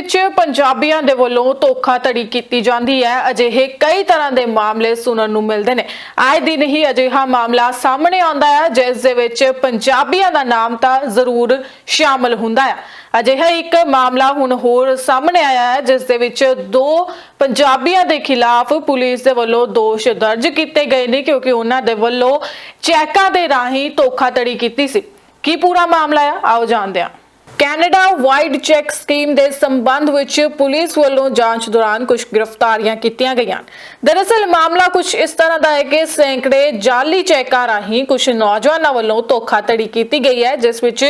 ਵਿੱਚ ਪੰਜਾਬੀਆਂ ਦੇ ਵੱਲੋਂ ਧੋਖਾਧੜੀ ਕੀਤੀ ਜਾਂਦੀ ਹੈ। ਅਜਿਹੇ ਕਈ ਤਰ੍ਹਾਂ ਦੇ ਮਾਮਲੇ ਸੁਣਨ ਨੂੰ ਮਿਲਦੇ ਨੇ। ਆਏ ਦਿਨ ਹੀ ਅਜਿਹਾ ਮਾਮਲਾ ਸਾਹਮਣੇ ਆਉਂਦਾ ਹੈ, ਜਿਸ ਦੇ ਵਿੱਚ ਪੰਜਾਬੀਆਂ ਦਾ ਨਾਮ ਤਾਂ ਜ਼ਰੂਰ ਸ਼ਾਮਲ ਹੁੰਦਾ ਹੈ। ਅਜਿਹਾ ਇੱਕ ਮਾਮਲਾ ਹੁਣ ਹੋਰ ਸਾਹਮਣੇ ਆਇਆ ਹੈ, ਜਿਸ ਦੇ ਵਿੱਚ ਦੋ ਪੰਜਾਬੀਆਂ ਦੇ ਖਿਲਾਫ ਪੁਲਿਸ ਦੇ ਵੱਲੋਂ ਦੋਸ਼ ਦਰਜ ਕੀਤੇ ਗਏ ਨੇ, ਕਿਉਂਕਿ ਉਹਨਾਂ ਦੇ ਵੱਲੋਂ ਚੈੱਕਾਂ ਦੇ ਰਾਹੀਂ ਧੋਖਾਧੜੀ ਕੀਤੀ ਸੀ। ਕੀ ਪੂਰਾ ਮਾਮਲਾ ਹੈ ਆਓ ਜਾਣਦੇ ਹਾਂ। ਕੈਨੇਡਾ ਵਾਈਡ ਚੈੱਕ ਸਕੀਮ ਦੇ ਸੰਬੰਧ ਵਿੱਚ ਪੁਲਿਸ ਵੱਲੋਂ ਜਾਂਚ ਦੌਰਾਨ ਕੁਝ ਗ੍ਰਿਫਤਾਰੀਆਂ ਕੀਤੀਆਂ ਗਈਆਂ। ਦਰਅਸਲ ਮਾਮਲਾ ਕੁਝ ਇਸ ਤਰ੍ਹਾਂ ਦਾ ਹੈ ਕਿ ਸੈਂਕੜੇ ਜਾਲੀ ਚੈੱਕਾਂ ਰਾਹੀਂ ਕੁਝ ਨੌਜਵਾਨਾਂ ਵੱਲੋਂ ਧੋਖਾਧੜੀ ਕੀਤੀ ਗਈ ਹੈ, ਜਿਸ ਵਿੱਚ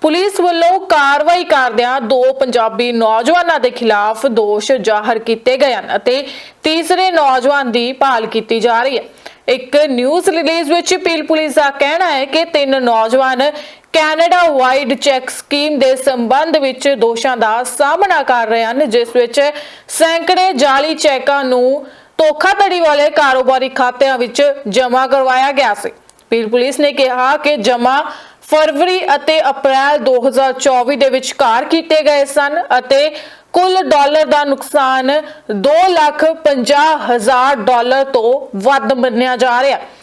ਪੁਲਿਸ ਵੱਲੋਂ ਕਾਰਵਾਈ ਕਰਦਿਆਂ ਦੋ ਪੰਜਾਬੀ ਨੌਜਵਾਨਾਂ ਦੇ ਖਿਲਾਫ ਦੋਸ਼ ਜ਼ਾਹਰ ਕੀਤੇ ਗਏ ਹਨ ਅਤੇ ਤੀਸਰੇ ਨੌਜਵਾਨ ਦੀ ਭਾਲ ਕੀਤੀ ਜਾ ਰਹੀ ਹੈ। ਇੱਕ ਨਿਊਜ਼ ਰਿਲੀਜ਼ ਵਿੱਚ ਪੀਲ ਪੁਲਿਸ ਦਾ ਕਹਿਣਾ ਹੈ ਕਿ ਤਿੰਨ ਨੌਜਵਾਨ ਕੈਨੇਡਾ ਵਾਈਡ ਚੈੱਕ ਸਕੀਮ ਦੇ ਸੰਬੰਧ ਵਿੱਚ ਦੋਸ਼ਾਂ ਦਾ ਸਾਹਮਣਾ ਕਰ ਰਹੇ ਹਨ, ਜਿਸ ਵਿੱਚ ਸੈਂਕੜੇ ਜਾਲੀ ਚੈੱਕਾਂ ਨੂੰ ਧੋਖਾਧੜੀ ਵਾਲੇ ਕਾਰੋਬਾਰੀ ਖਾਤਿਆਂ ਵਿੱਚ ਜਮ੍ਹਾਂ ਕਰਵਾਇਆ ਗਿਆ ਸੀ। ਪੀਲ ਪੁਲਿਸ ਨੇ ਕਿਹਾ ਕਿ ਜਮ੍ਹਾਂ ਫਰਵਰੀ ਅਤੇ ਅਪ੍ਰੈਲ 2024 ਦੇ ਵਿਚਕਾਰ ਕੀਤੇ ਗਏ ਸਨ ਅਤੇ ਕੁੱਲ ਡਾਲਰ ਦਾ ਨੁਕਸਾਨ 2 ਲੱਖ 50 ਹਜ਼ਾਰ ਡਾਲਰ ਤੋਂ ਵੱਧ ਮੰਨਿਆ ਜਾ ਰਿਹਾ। ਹੈ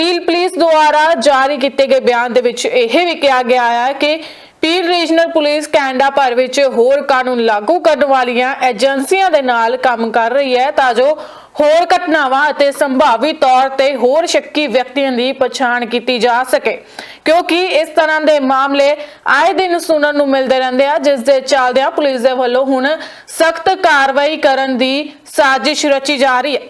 ਪੀਲ ਪੁਲਿਸ ਦੁਆਰਾ ਜਾਰੀ ਕੀਤੇ ਗਏ ਬਿਆਨ ਦੇ ਵਿੱਚ ਇਹ ਵੀ ਕਿਹਾ ਗਿਆ ਹੈ ਕਿ ਪੀਲ ਰੀਜਨਲ ਪੁਲਿਸ ਕੈਨੇਡਾ ਭਰ ਵਿੱਚ ਹੋਰ ਕਾਨੂੰਨ ਲਾਗੂ ਕਰਨ ਵਾਲੀਆਂ ਏਜੰਸੀਆਂ ਦੇ ਨਾਲ ਕੰਮ ਕਰ ਰਹੀ ਹੈ ਤਾਂ ਜੋ ਹੋਰ ਘਟਨਾਵਾਂ ਅਤੇ ਸੰਭਾਵੀ ਤੌਰ ਤੇ ਹੋਰ ਸ਼ੱਕੀ ਵਿਅਕਤੀਆਂ ਦੀ ਪਛਾਣ ਕੀਤੀ ਜਾ ਸਕੇ। ਕਿਉਂਕਿ ਇਸ ਤਰ੍ਹਾਂ ਦੇ ਮਾਮਲੇ ਆਏ ਦਿਨ ਸੁਣਨ ਨੂੰ ਮਿਲਦੇ ਰਹਿੰਦੇ ਆ, ਜਿਸ ਦੇ ਚੱਲਦਿਆਂ ਪੁਲਿਸ ਦੇ ਵੱਲੋਂ ਹੁਣ ਸਖਤ ਕਾਰਵਾਈ ਕਰਨ ਦੀ ਸਾਜ਼ਿਸ਼ ਰਚੀ ਜਾ ਰਹੀ ਹੈ।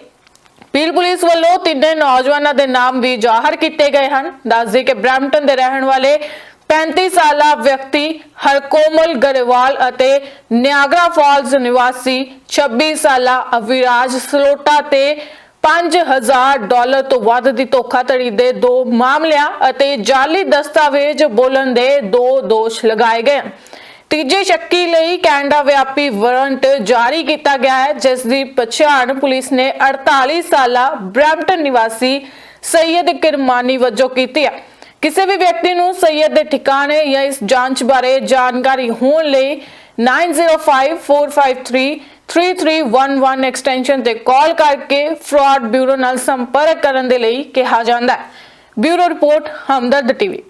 ਪੀਲ ਪੁਲਿਸ ਵੱਲੋਂ ਤਿੰਨੇ ਨੌਜਵਾਨਾਂ ਦੇ ਨਾਮ ਵੀ ਜ਼ਾਹਰ ਕੀਤੇ ਗਏ ਹਨ। ਦੱਸਦੇ ਕਿ ਬ੍ਰੈਂਪਟਨ ਦੇ ਰਹਿਣ ਵਾਲੇ 35 ਸਾਲਾ ਵਿਅਕਤੀ ਹਰਕੋਮਲ ਗਰੇਵਾਲ ਅਤੇ ਨਿਆਗਰਾ ਫਾਲਸ ਨਿਵਾਸੀ 26 ਸਾਲਾ ਅਵਿਰਾਜ ਸਲੋਟਾ ਤੇ 5000 ਡਾਲਰ ਤੋਂ ਵੱਧ ਦੀ ਧੋਖਾਧੜੀ ਦੇ ਦੋ ਮਾਮਲਿਆਂ ਅਤੇ ਜਾਲੀ ਦਸਤਾਵੇਜ਼ ਬੋਲਣ ਦੇ ਦੋ ਦੋਸ਼ ਲਗਾਏ ਗਏ। ਤੀਜੇ ਸ਼ੱਕੀ ਲਈ ਕੈਨੇਡਾ ਵਿਆਪੀ ਵਾਰੰਟ ਜਾਰੀ ਕੀਤਾ ਗਿਆ ਹੈ, ਜਿਸ ਦੀ ਪਛਾਣ ਪੁਲਿਸ ਨੇ 48 ਸਾਲਾ ਬ੍ਰੈਂਪਟਨ ਨਿਵਾਸੀ ਸੈਯਦ ਕਿਰਮਾਨੀ ਵਜੋਂ ਕੀਤੀ ਹੈ। ਕਿਸੇ ਵੀ ਵਿਅਕਤੀ ਨੂੰ ਸੈਯਦ ਦੇ ਠਿਕਾਣੇ ਜਾਂ ਇਸ ਜਾਂਚ ਬਾਰੇ ਜਾਣਕਾਰੀ ਹੋਣ ਲਈ 9054533311 ਐਕਸਟੈਂਸ਼ਨ ਤੇ ਕਾਲ ਕਰਕੇ ਫਰਾਡ ਬਿਊਰੋ ਨਾਲ ਸੰਪਰਕ ਕਰਨ ਦੇ ਲਈ ਕਿਹਾ ਜਾਂਦਾ ਹੈ। Bureau report, Hamdard TV.